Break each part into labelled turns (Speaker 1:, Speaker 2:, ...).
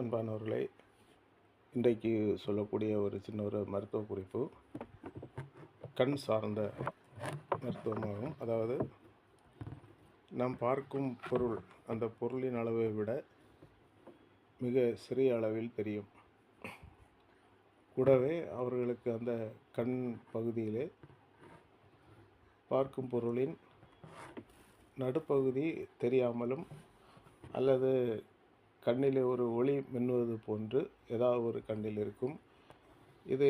Speaker 1: அன்பானவர்களே இன்றைக்கு சொல்லக்கூடிய ஒரு சின்ன ஒரு மருத்துவ குறிப்பு. கண் சார்ந்த மருத்துவமாகும். அதாவது நாம் பார்க்கும் பொருள் அந்த பொருளின் அளவை விட மிக சிறிய அளவில் தெரியும். கூடவே அவர்களுக்கு அந்த கண் பகுதியிலே பார்க்கும் பொருளின் நடுப்பகுதி தெரியாமலும் அல்லது கண்ணிலே ஒரு ஒளி மின்னுவது போன்று ஏதாவது ஒரு கண்ணில் இருக்கும். இது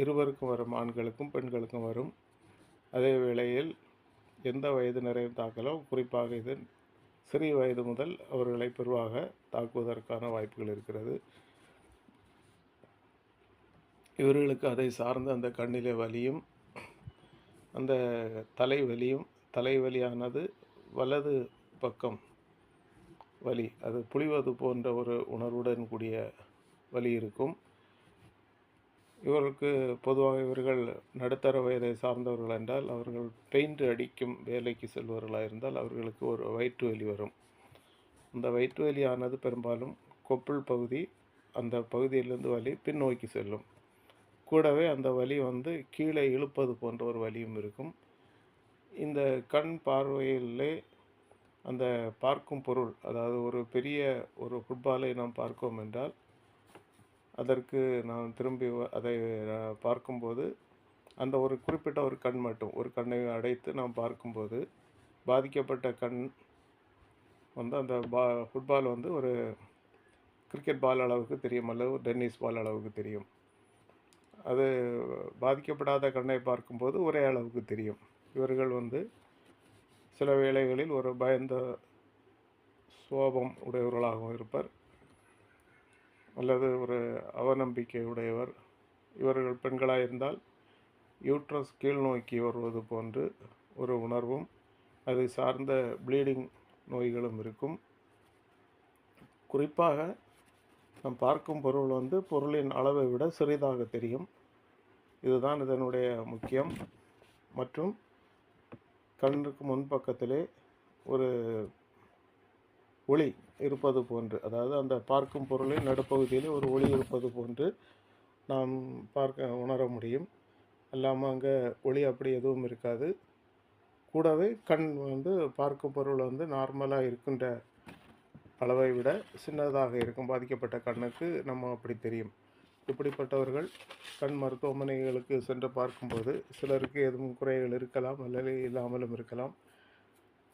Speaker 1: இருவருக்கும் வரும் ஆண்களுக்கும் பெண்களுக்கும் வரும். அதே வேளையில் எந்த வயதினரையும் தாக்கலாம். குறிப்பாக இது சிறிய வயது முதல் அவர்களை பெருவாக தாக்குவதற்கான வாய்ப்புகள் இருக்கிறது. இவர்களுக்கு அதை சார்ந்த அந்த கண்ணிலே வலியும் அந்த தலைவலியும் தலைவலியானது வலது பக்கம் வலி. அது புளிவது போன்ற ஒரு உணர்வுடன் கூடிய வலி இருக்கும். இவர்களுக்கு பொதுவாக இவர்கள் நடுத்தர வயதை சார்ந்தவர்கள் என்றால் அவர்கள் பெயிண்ட் அடிக்கும் வேலைக்கு செல்வர்களாக இருந்தால் அவர்களுக்கு ஒரு வயிற்று வலி வரும். அந்த வயிற்று வலியானது பெரும்பாலும் கொப்புள் பகுதி அந்த பகுதியிலிருந்து வலி பின்னோக்கி செல்லும். கூடவே அந்த வலி வந்து கீழே இழுப்பது போன்ற ஒரு வலியும் இருக்கும். இந்த கண் பார்வையிலே அந்த பார்க்கும் பொருள் அதாவது ஒரு பெரிய ஒரு ஃபுட்பாலை நாம் பார்க்கோம் என்றால் அதற்கு நாம் திரும்பி அதை பார்க்கும்போது அந்த ஒரு குறிப்பிட்ட ஒரு கண் மட்டும் ஒரு கண்ணை அடைத்து நாம் பார்க்கும்போது பாதிக்கப்பட்ட கண் வந்து அந்த பா ஃபுட்பால் வந்து ஒரு கிரிக்கெட் பால் அளவுக்கு தெரியும் அல்லது டென்னிஸ் பால் அளவுக்கு தெரியும். அது பாதிக்கப்படாத கண்ணை பார்க்கும்போது ஒரே அளவுக்கு தெரியும். இவர்கள் வந்து சில வேளைகளில் ஒரு பயந்த சோபம் உடையவர்களாகவும் இருப்பர். அல்லது ஒரு அவநம்பிக்கை உடையவர். இவர்கள் பெண்களாக இருந்தால் யூட்ரஸ் கீழ் நோக்கி வருவது போன்று ஒரு உணர்வும் அது சார்ந்த ப்ளீடிங் நோய்களும் இருக்கும். குறிப்பாக நாம் பார்க்கும் பொருள் வந்து பொருளின் அளவை விட சிறிதாக தெரியும். இதுதான் இதனுடைய முக்கியம். மற்றும் கண்ணுக்கு முன்பக்கத்திலே ஒரு ஒளி இருப்பது போன்று அதாவது அந்த பார்க்கும் பொருளின் நடுப்பகுதியிலே ஒரு ஒளி இருப்பது போன்று நாம் பார்க்க உணர முடியும். அல்லாமல் அங்கே ஒளி அப்படி எதுவும் இருக்காது. கூடவே கண் வந்து பார்க்கும் பொருள் வந்து நார்மலாக இருக்கின்ற அளவை விட சின்னதாக இருக்கும். பாதிக்கப்பட்ட கண்ணுக்கு நம்ம அப்படி தெரியும். இப்படிப்பட்டவர்கள் கண் மருத்துவமனைகளுக்கு சென்று பார்க்கும்போது சிலருக்கு எதுவும் குறைகள் இருக்கலாம் அல்லது இல்லாமலும் இருக்கலாம்.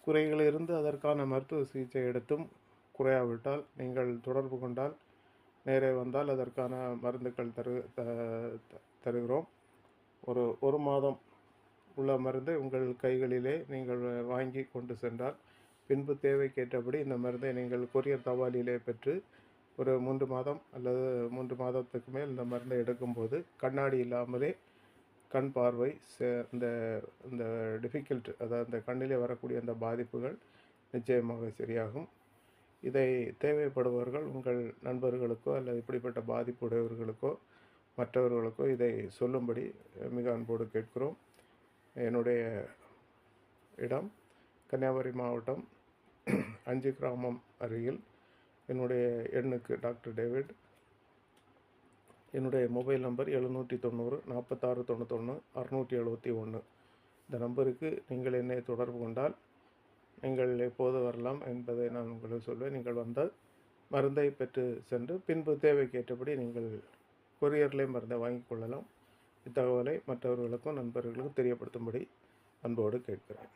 Speaker 1: குறைகள் இருந்து அதற்கான மருத்துவ சிகிச்சை எடுத்தும் குறையாவிட்டால் நீங்கள் தொடர்பு கொண்டால் நேரே வந்தால் அதற்கான மருந்துகள் தரு த- த- தருகிறோம். ஒரு ஒரு மாதம் உள்ள மருந்தை உங்கள் கைகளிலே நீங்கள் வாங்கி கொண்டு சென்றால் பின்பு தேவைக்கேற்றபடி இந்த மருந்தை நீங்கள் கொரியர் தபாலிலே பெற்று ஒரு மூன்று மாதம் அல்லது மூன்று மாதத்துக்கு மேல் இந்த மருந்தை எடுக்கும்போது கண்ணாடி இல்லாமலே கண் பார்வை சே- இந்த இந்த டிஃபிகல்ட் அதாவது அந்த கண்ணிலே வரக்கூடிய அந்த பாதிப்புகள் நிச்சயமாக சரியாகும். இதை தேவைப்படுபவர்கள் உங்கள் நண்பர்களுக்கோ அல்லது இப்படிப்பட்ட பாதிப்பு உடையவர்களுக்கோ மற்றவர்களுக்கோ இதை சொல்லும்படி மிக அன்போடு கேட்கிறோம். என்னுடைய இடம் கன்னியாகுமரி மாவட்டம் அஞ்சு கிராமம் அருகில் என்னுடைய எண்ணுக்கு டாக்டர் டேவிட். என்னுடைய மொபைல் நம்பர் எழுநூற்றி தொண்ணூறு நாற்பத்தாறு தொண்ணூத்தொன்று அறுநூற்றி எழுபத்தி ஒன்று. இந்த நம்பருக்கு நீங்கள் என்னை தொடர்பு கொண்டால் நீங்கள் எப்போது வரலாம் என்பதை நான் உங்களுக்கு சொல்வேன். நீங்கள் வந்தால் மருந்தை பெற்று சென்று பின்பு தேவைக்கேற்றபடி நீங்கள் கொரியர்லேயே மருந்தை வாங்கிக் கொள்ளலாம். இத்தகவலை மற்றவர்களுக்கும் நண்பர்களுக்கும் தெரியப்படுத்தும்படி அன்போடு கேட்கிறேன்.